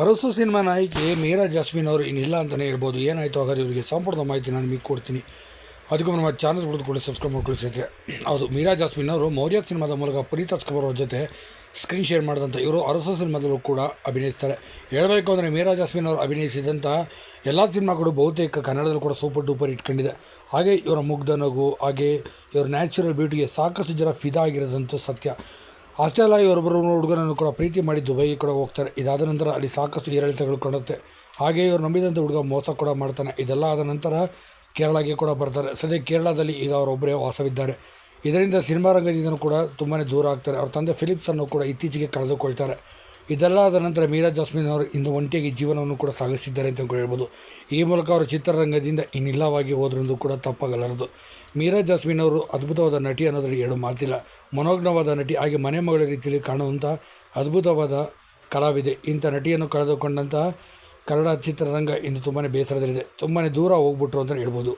Arasu cinema ನಾಯಕಿ Meera jasmine ಅವರು ಇನ್ನಿಲ್ಲ ಅಂತಲೇ ಹೇಳ್ಬೋದು. ಏನಾಯಿತು ಹಾಗಾದ್ರೆ ಇವರಿಗೆ ಸಂಪೂರ್ಣ ಮಾಹಿತಿ ನಾನು ನಿಮಗೆ ಕೊಡ್ತೀನಿ. ಅದಕ್ಕೂ ನಮ್ಮ ಚಾನಲ್ಸ್ ಕೂಡ ಸಬ್ಸ್ಕ್ರೈಬ್ ಮಾಡ್ಕೊಳ್ಳಿ ಸ್ನೇಹಿತರೆ. ಹೌದು ಮೀರಾ ಜಾಸ್ಮಿನ್ ಅವರು ಮೌರ್ಯ ಸಿನಿಮಾದ ಮೂಲಕ ಪುನೀತ್ ರಾಜ್ಕುಮಾರ್ ಜೊತೆ ಸ್ಕ್ರೀನ್ ಶೇರ್ ಮಾಡಿದಂಥ ಇವರು ಅರಸು ಸಿನಿಮಾದಲ್ಲೂ ಕೂಡ ಅಭಿನಯಿಸ್ತಾರೆ. ಹೇಳಬೇಕು ಅಂದರೆ ಮೀರಾ ಜಾಸ್ಮಿನ್ ಅವರು ಅಭಿನಯಿಸಿದಂಥ ಎಲ್ಲ ಸಿನಿಮಾಗಳು ಬಹುತೇಕ ಕನ್ನಡದಲ್ಲೂ ಕೂಡ ಸೂಪರ್ ಡೂಪರ್ ಇಟ್ಕೊಂಡಿದೆ. ಹಾಗೆ ಇವರ ಮುಗ್ಧ ನಗು, ಹಾಗೆ ಇವರ ನ್ಯಾಚುರಲ್ ಬ್ಯೂಟಿಗೆ ಸಾಕಷ್ಟು ಜನ ಫಿದಾ ಆಗಿರೋದಂತೂ ಸತ್ಯ. ಇವರೊಬ್ಬರು ಹುಡುಗನನ್ನು ಕೂಡ ಪ್ರೀತಿ ಮಾಡಿ ದುಬೈಗೆ ಕೂಡ ಹೋಗ್ತಾರೆ. ಇದಾದ ನಂತರ ಅಲ್ಲಿ ಸಾಕಷ್ಟು ಏರಿಳಿತಗಳು ಕಾಣುತ್ತೆ. ಹಾಗೆ ಇವರು ನಂಬಿದಂಥ ಹುಡುಗ ಮೋಸ ಕೂಡ ಮಾಡ್ತಾನೆ. ಇದೆಲ್ಲ ಆದ ನಂತರ ಕೇರಳಗೆ ಕೂಡ ಬರ್ತಾರೆ. ಸದ್ಯ ಕೇರಳದಲ್ಲಿ ಈಗ ಅವರೊಬ್ಬರೇ ವಾಸವಿದ್ದಾರೆ. ಇದರಿಂದ ಸಿನಿಮಾ ರಂಗದಿಂದ ಕೂಡ ತುಂಬಾ ದೂರ ಆಗ್ತಾರೆ. ಅವ್ರ ತಂದೆ ಫಿಲಿಪ್ಸನ್ನು ಕೂಡ ಇತ್ತೀಚೆಗೆ ಕಳೆದುಕೊಳ್ತಾರೆ. ಇದೆಲ್ಲ ನಂತರ ಮೀರಾ ಜಾಸ್ಮಿನ್ ಅವರು ಇಂದು ಒಂಟಿಯಾಗಿ ಜೀವನವನ್ನು ಕೂಡ ಸಾಗಿಸಿದ್ದಾರೆ ಅಂತ ಹೇಳ್ಬೋದು. ಈ ಮೂಲಕ ಅವರು ಚಿತ್ರರಂಗದಿಂದ ಇನ್ನಿಲ್ಲವಾಗಿ ಹೋದ್ರೆಂದು ಕೂಡ ತಪ್ಪಾಗಲಾರದು. ಮೀರಾ ಜಾಸ್ಮಿನ್ ಅವರು ಅದ್ಭುತವಾದ ನಟಿ ಅನ್ನೋದ್ರಲ್ಲಿ ಎರಡು ಮಾತಿಲ್ಲ. ಮನೋಜ್ಞವಾದ ನಟಿ ಹಾಗೆ ಮನೆ ಮಗಳ ರೀತಿಯಲ್ಲಿ ಕಾಣುವಂಥ ಅದ್ಭುತವಾದ ಕಲಾವಿದೆ. ಇಂಥ ನಟಿಯನ್ನು ಕಳೆದುಕೊಂಡಂತಹ ಕನ್ನಡ ಚಿತ್ರರಂಗ ಇಂದು ತುಂಬಾ ಬೇಸರದಲ್ಲಿದೆ. ತುಂಬಾ ದೂರ ಹೋಗ್ಬಿಟ್ರು ಅಂತಲೇ ಹೇಳ್ಬೋದು.